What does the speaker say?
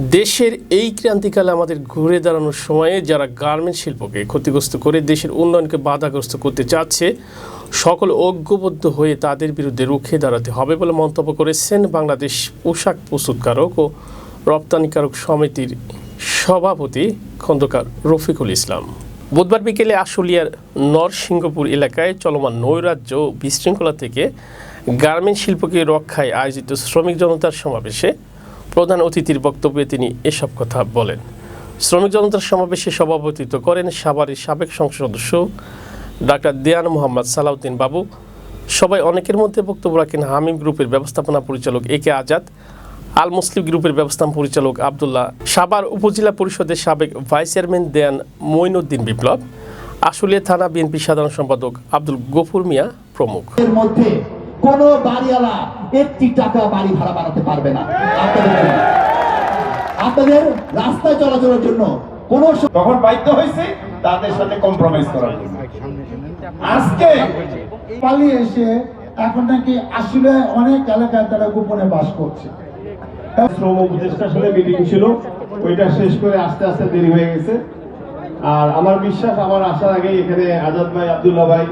দেশের এই ক্রান্তিকালে আমাদের ঘুরে দাঁড়ানোর সময়ে যারা গার্মেন্ট শিল্পকে ক্ষতিগ্রস্ত করে দেশের উন্নয়নকে বাধাগ্রস্ত করতে চাচ্ছে, সকল ঐক্যবদ্ধ হয়ে তাদের বিরুদ্ধে রুখে দাঁড়াতে হবে বলে মন্তব্য করেছেন বাংলাদেশ পোশাক প্রস্তুতকারক ও রপ্তানিকারক সমিতির সভাপতি খন্দকার রফিকুল ইসলাম। বুধবার বিকেলে আশুলিয়ার নরসিংহপুর এলাকায় চলমান নৈরাজ্য বিশৃঙ্খলা থেকে গার্মেন্ট শিল্পকে রক্ষায় আয়োজিত শ্রমিক জনতার সমাবেশে প্রধান অতিথির বক্তব্যে তিনি এসব কথা বলেন। শ্রমিক জনতার সমাবেশে সভাপতিত্ব করেন সাভারের সাবেক সংসদ সদস্য ডাক্তার দেয়ান মোহাম্মদ সালাউদ্দিন বাবু। সবাই অনেকের মধ্যে বক্তব্য রাখেন হামিম গ্রুপের ব্যবস্থাপনা পরিচালক এ কে আজাদ, আল মুসলিম গ্রুপের ব্যবস্থাপনা পরিচালক আবদুল্লাহ, সাভার উপজেলা পরিষদের সাবেক vice chairman Dewan Moinuddin Biplob, Ashulia thana BNP সাধারণ সম্পাদক আব্দুল গফুর মিয়া প্রমুখ। মধ্যে কোন বাড়িওয়ালা একটি টাকা বাড়ি ভাড়া বাড়াতে পারবে না। আপনাদের রাস্তায় চলাচলের জন্য কোন তখন বাধ্য হয়েছে তাদের সাথে কম্প্রোমাইজ করার জন্য। আজকে পালিয়ে এসে এখন নাকি আসলে অনেক এলাকায় তারা গোপনে বাস করছে। শ্রম উপদেষ্টার সাথে মিটিং ছিল। ওইটা শেষ করে আস্তে আস্তে দেরি হয়ে গেছে। আর আমার বিশ্বাস আমার আসার আগে এখানে আজাদ ভাই আব্দুল্লাহ ভাই